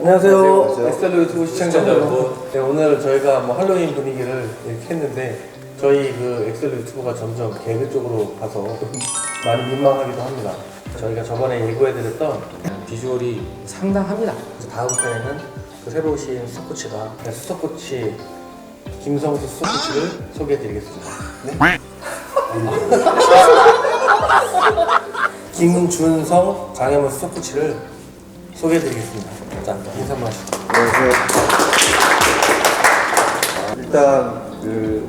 안녕하세요. 안녕하세요. 엑셀로 유튜브 시청자 여러분. 네, 오늘 저희가 뭐 할로윈 분위기를 이렇게 했는데 저희 그 엑셀로 유튜브가 점점 개그 쪽으로 가서 많이 민망하기도 합니다. 저희가 저번에 예고해드렸던 비주얼이 상당합니다. 그래서 다음 편에는 그 새로 오신 수석코치가 네, 수석코치 김성수 수석코치를 소개해드리겠습니다. 네? 김준성 장애물 수석코치를 소개해드리겠습니다. 자, 인사 한번 하시죠. 안녕하세요. 일단 그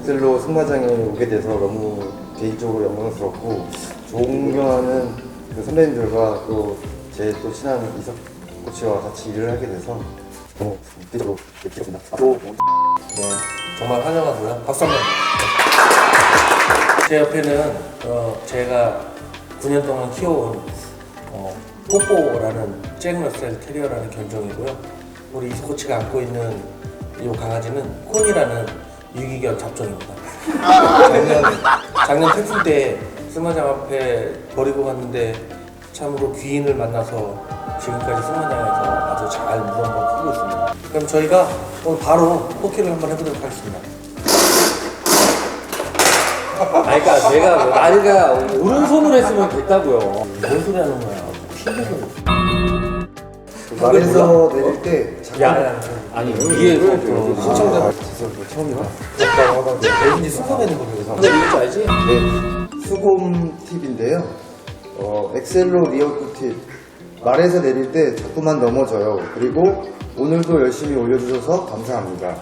엑셀로 승마장에 오게 돼서 너무 개인적으로 영광스럽고 존경하는 그 선배님들과 또 제 또 친한 이석 코치와 같이 일을 하게 돼서 너무 뜻으로 기겁니다. 앞으로 네, 정말 환영하고요. 박수 한 번. 제 옆에는 어, 제가 9년 동안 키워온 어, 뽀뽀라는 잭러셀 테리어라는 견종이고요. 우리 이수 코치가 안고 있는 이 강아지는 콘이라는 유기견 잡종입니다. 작년 작년 태풍 때 승마장 앞에 버리고 갔는데 참으로 귀인을 만나서 지금까지 승마장에서 아주 잘 무덤을 크고 있습니다. 그럼 저희가 오늘 바로 포키를 한번 해보도록 하겠습니다. 아니, 그러니까 내가 나리가 오른손으로 했으면 됐다고요. 뭔 소리 하는 거야? 말에서 내릴 때 잠깐 야, 아니 그 시청자 죄송해요. 처음이라. 수고하는 거예요. 근데 이거 알지? 네, 수곰 팁인데요. 어, 엑셀로 리어쿠 팁. 말에서 내릴 때 자꾸만 넘어져요. 그리고 오늘도 열심히 올려주셔서 감사합니다.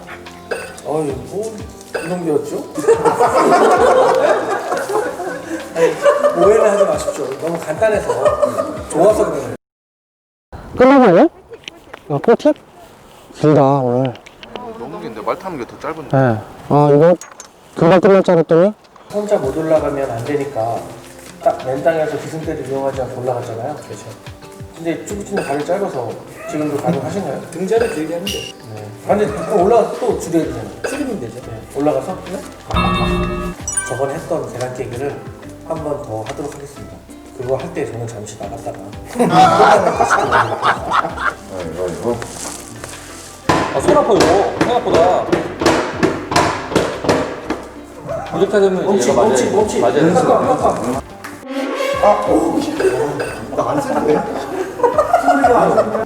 어이, 뭐 이런 게였죠? 오해를 하지 마십시오. 너무 간단해서 좋아서 거 아니야? 아, 꿀팁? 길다, 오늘. 너무 긴데 말 타는 게 더 짧은데 예. 아, 이거 금방 끝날 줄 알았더니, 혼자 못 올라가면 안 되니까 딱 맨 땅에서 기승대를 이용하지 않고 올라갔잖아요. 그렇죠. 근데 쭈구치는 발이 짧아서 지금도 가능하신가요? 등자를 길게 하면 돼. 네. 아니 그럼 올라가서 또 줄여야 되잖아요. 줄이면 되죠. 네. 올라가서 저번에 했던 계란 깨기를 한 번 더 하도록 하겠습니다. 그거 할 때 저는 잠시 나갔다가 다시 들어오겠습니다. 아이고, 아이고. 아, 손 아파 이거 생각보다. 이렇게 되면 멈치, 얘가. 맞아야 돼. 깜빡, 깜빡. 나안 쓰는데? 순식간이네,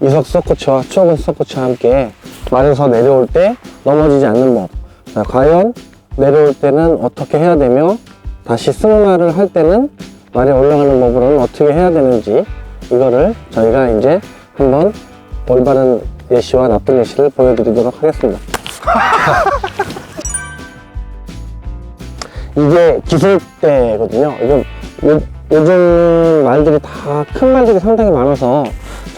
이석 수석코치와 추억은 수석코치와 함께 말에서 내려올 때 넘어지지 않는 법. 자, 과연 내려올 때는 어떻게 해야 되며, 다시 승마를 할 때는 말에 올라가는 법으로는 어떻게 해야 되는지, 이거를 저희가 이제 한번 올바른 예시와 나쁜 예시를 보여드리도록 하겠습니다. 이게 기술대거든요. 요즘 말들이 다 큰 말들이 상당히 많아서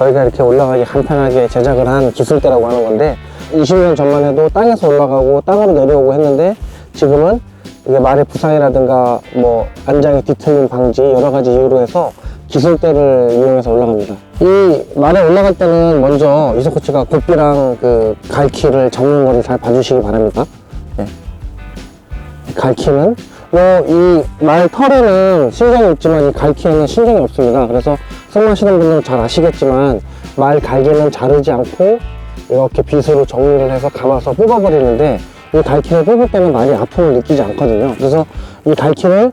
저희가 이렇게 올라가기 간편하게 제작을 한 기술대라고 하는 건데 20년 전만 해도 땅에서 올라가고 땅으로 내려오고 했는데 지금은 이게 말의 부상이라든가 뭐 안장의 뒤틀림 방지 여러 가지 이유로 해서 기술대를 이용해서 올라갑니다. 이 말에 올라갈 때는 먼저 이석 코치가 고삐랑 그 갈키를 잡는 거를 잘 봐주시기 바랍니다. 예. 갈키는 뭐이말 털에는 신경이 있지만 이 갈키에는 신경이 없습니다. 그래서 승마하시는 분들은 잘 아시겠지만 말 갈기는 자르지 않고 이렇게 빗으로 정리를 해서 감아서 뽑아버리는데 이 갈키를 뽑을 때는 많이 아픔을 느끼지 않거든요. 그래서 이 갈키를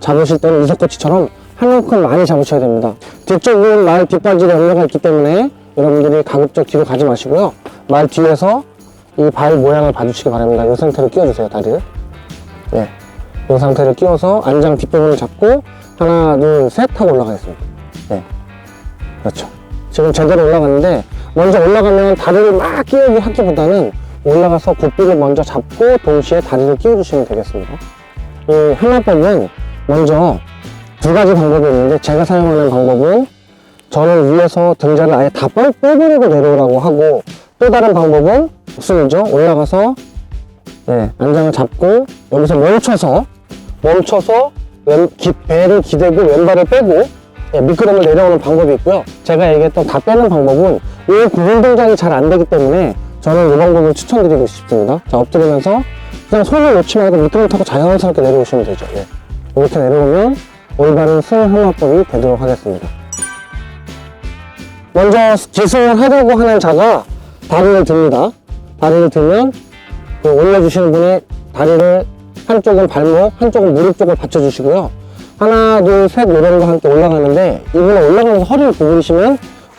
잡으실 때는 이석코치처럼 한 움큼 많이 잡으셔야 됩니다. 뒤쪽은 말 뒷발질에 올라가 있기 때문에 여러분들이 가급적 뒤로 가지 마시고요. 말 뒤에서 이 발 모양을 봐주시기 바랍니다. 이 상태로 끼워주세요, 다리를. 네. 이 상태를 끼워서 안장 뒷부분을 잡고 하나, 둘, 셋 하고 올라가겠습니다. 네. 그렇죠. 지금 제대로 올라갔는데 먼저 올라가면 다리를 막 끼우기 하기보다는 올라가서 고삐를 먼저 잡고 동시에 다리를 끼워주시면 되겠습니다. 이 한마법은 먼저 두 가지 방법이 있는데 제가 사용하는 방법은 저는 위에서 등자를 아예 다 빼- 빼버리고 내려오라고 하고 또 다른 방법은 없습니다. 올라가서 네, 안장을 잡고 여기서 멈춰서 멈춰서 왼, 기- 배를 기대고 왼발을 빼고 네, 미끄럼을 내려오는 방법이 있고요. 제가 얘기했던 다 빼는 방법은 이 구분 동작이 잘 안 되기 때문에 저는 이 방법을 추천드리고 싶습니다. 자, 엎드리면서 그냥 손을 놓지 말고 미끄럼 타고 자연스럽게 내려오시면 되죠. 네. 이렇게 내려오면 올바른 승 항마법이 되도록 하겠습니다. 먼저 기승을 하려고 하는 자가 다리를 듭니다. 다리를 들면 그 올려주시는 분이 다리를 한쪽은 발목, 한쪽은 무릎 쪽을 받쳐주시고요. 하나, 둘, 셋 노래과 함께 올라가는데 이분은 올라가면서 허리를 구부리시면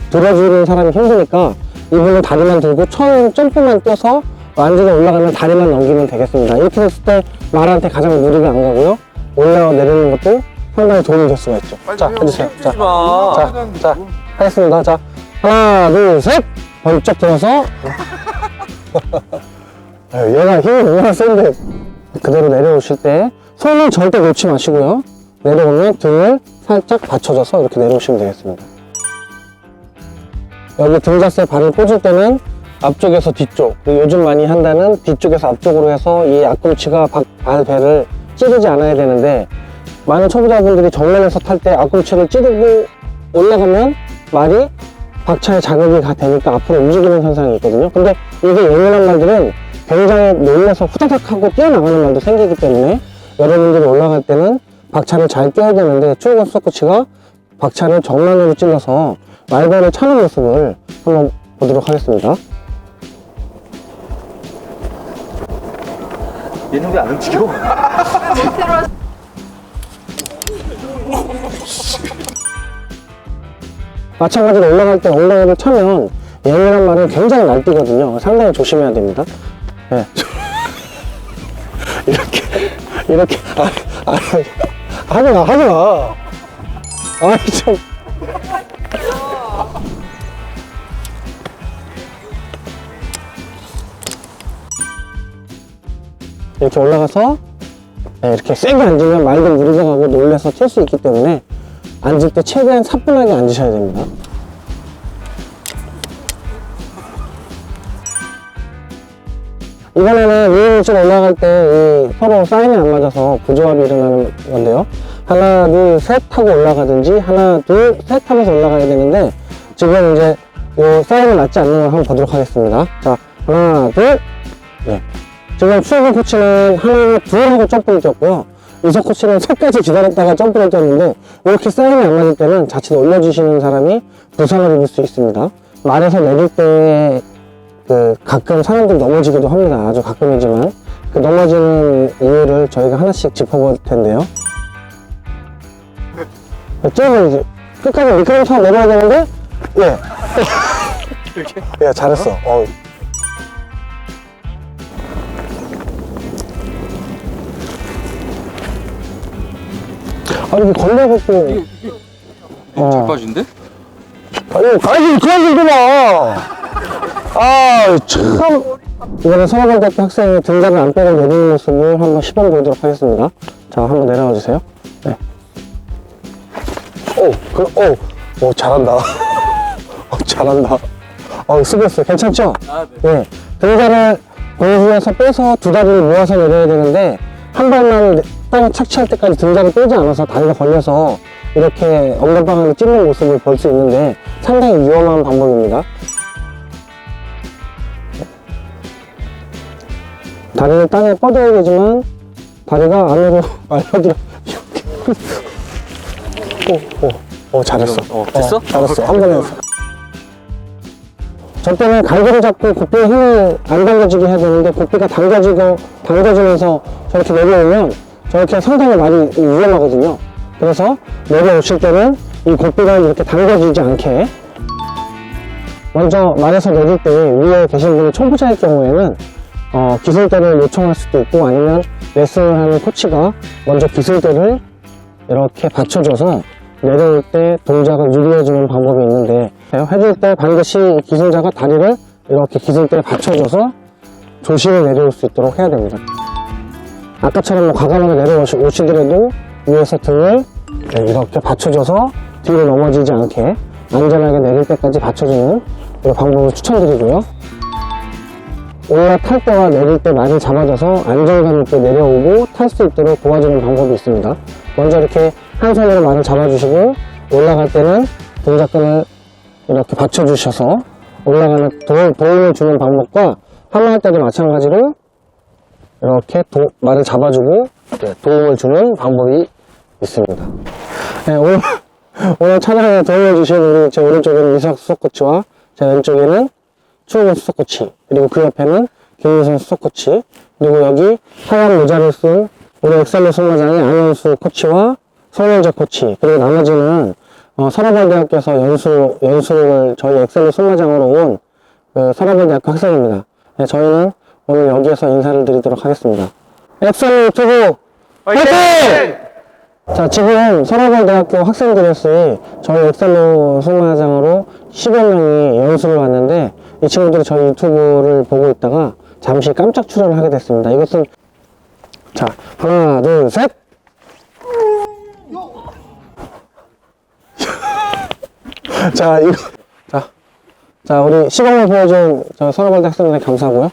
들어주는 사람이 힘드니까 이분은 다리만 들고 처음 점프만 뛰어서 완전히 올라가면 다리만 넘기면 되겠습니다. 이렇게 됐을 때 말한테 가장 무리가 안 가고요. 올라가 내리는 것도 상당히 도움이 될 수가 있죠. 자, 해주세요. 자, 마. 자, 자, 하겠습니다. 자, 하나, 둘, 셋! 번쩍 들어서. 아유, 얘가 힘이 얼마나 센데. 그대로 내려오실 때, 손을 절대 놓지 마시고요. 내려오면 등을 살짝 받쳐줘서 이렇게 내려오시면 되겠습니다. 여기 등자세 발을 꽂을 때는 앞쪽에서 뒤쪽, 요즘 많이 한다는 뒤쪽에서 앞쪽으로 해서 이 앞꿈치가 박- 발 배를 찌르지 않아야 되는데, 많은 초보자분들이 정면에서 탈 때 앞꿈치를 찌르고 올라가면 말이 박차에 자극이 가 되니까 앞으로 움직이는 현상이 있거든요. 근데 이게 예민한 말들은 굉장히 놀라서 후다닥 하고 뛰어나가는 말도 생기기 때문에 여러분들이 올라갈 때는 박차를 잘 껴야 되는데 추우건 스코치가 박차를 정면으로 찔러서 말발을 차는 모습을 한번 보도록 하겠습니다. 얘는 왜 안 움직여? 마찬가지로 올라갈 때 엉덩이를 차면 예민한 말은 굉장히 날뛰거든요. 상당히 조심해야 됩니다. 예. 이렇게, 이렇게, 아, 아, 하지 마. 아이, 참. 이렇게 올라가서 예, 이렇게 세게 앉으면 말도 무리가 가고 놀래서 튈 수 있기 때문에 앉을 때 최대한 사뿐하게 앉으셔야 됩니다. 이번에는 2인실 올라갈 때이 서로 사인이 안 맞아서 부조합이 일어나는 건데요. 하나, 둘, 셋 하고 올라가든지 하나, 둘, 셋 하면서 올라가야 되는데 지금 이제 이 사인이 맞지 않는 걸 한번 보도록 하겠습니다. 자, 하나, 둘, 네. 지금 추억의 코치는 하나, 둘 하고 점프를 뛰었고요. 이석 코치는 셋까지 기다렸다가 점프를 뛰었는데 이렇게 사인이 안 맞을 때는 자칫 올려주시는 사람이 부상을 입을 수 있습니다. 말에서 내릴 때 그 가끔 사람들이 넘어지기도 합니다. 아주 가끔이지만 그 넘어지는 이유를 저희가 하나씩 짚어볼 텐데요. 쭉 이제 끝까지 미끄럼 타고 내려야 되는데 예. 이렇게? 예, 잘했어. 어. 아 이렇게 걸려갖고 어. 빠진데? 아니 아니 그만 좀 봐. 아 참 이번에 서울대학교 학생이 등산을 안 빼고 내리는 모습을 한번 시범 보도록 하겠습니다. 자 한번 내려와 주세요. 네. 오, 그, 오, 오 잘한다. 어, 잘한다. 어 수고했어요. 괜찮죠? 아, 네. 네. 등산을 공중에서 빼서 두 다리를 모아서 내려야 되는데 한 발만 땅에 착지할 때까지 등산을 빼지 않아서 다리가 걸려서 이렇게 엉덩방아를 찢는 모습을 볼 수 있는데 상당히 위험한 방법입니다. 다리를 땅에 뻗어야 되지만 다리가 안으로 말려들어 오, 오, 오 잘했어. 어, 됐어? 잘했어. 한 번에 했어. 저 때는 갈기를 잡고 고삐에 힘을 안 당겨지게 해야 되는데 고삐가 당겨지고 당겨지면서 저렇게 내려오면 저렇게 상당히 많이 위험하거든요. 그래서 내려오실 때는 이 고삐가 이렇게 당겨지지 않게 먼저 말에서 내릴 때 위에 계신 분이 초보자일 경우에는 어, 기술대를 요청할 수도 있고 아니면 레슨을 하는 코치가 먼저 기술대를 이렇게 받쳐줘서 내려올 때 동작을 유리해주는 방법이 있는데 해줄 때 반드시 기술자가 다리를 이렇게 기술대에 받쳐줘서 조심히 내려올 수 있도록 해야 됩니다. 아까처럼 뭐 과감하게 내려오시더라도 위에서 등을 네, 이렇게 받쳐줘서 뒤로 넘어지지 않게 안전하게 내릴 때까지 받쳐주는 이 방법을 추천드리고요. 올라탈 때와 내릴 때 많이 잡아줘서 안정감 있게 내려오고 탈 수 있도록 도와주는 방법이 있습니다. 먼저 이렇게 한 손으로 말을 잡아주시고 올라갈 때는 동작끈을 이렇게 받쳐주셔서 올라가는 도, 도움을 주는 방법과 하마할 때도 마찬가지로 이렇게 도- 말을 잡아주고 네, 도움을 주는 방법이 있습니다. 네, 오늘, 오늘 촬영에 도움을 주신 우리 제 오른쪽에는 이삭 수석코치와 제 왼쪽에는 추억의 수석코치 그리고 그 옆에는 김민선 수석코치 그리고 여기 하얀 모자를 쓴 우리 엑셀로 승마장의 안현수 코치와 성현재 코치 그리고 나머지는 어, 서라발대학교에서 연수, 연수를 저희 엑셀로 승마장으로 온 그 서라발대학교 학생입니다. 네, 저희는 오늘 여기에서 인사를 드리도록 하겠습니다. 엑셀로 유튜브 화이팅! 자, 지금 서라발대학교 학생들이었으니 저희 엑셀로 승마장으로 10여 명이 연수를 왔는데 이 친구들이 저희 유튜브를 보고 있다가 잠시 깜짝 출연을 하게 됐습니다. 이것은 자, 하나, 둘, 셋! 자, 이거 자, 자, 우리 시범을 보여준 저 서라발대 학생들에 감사하고요.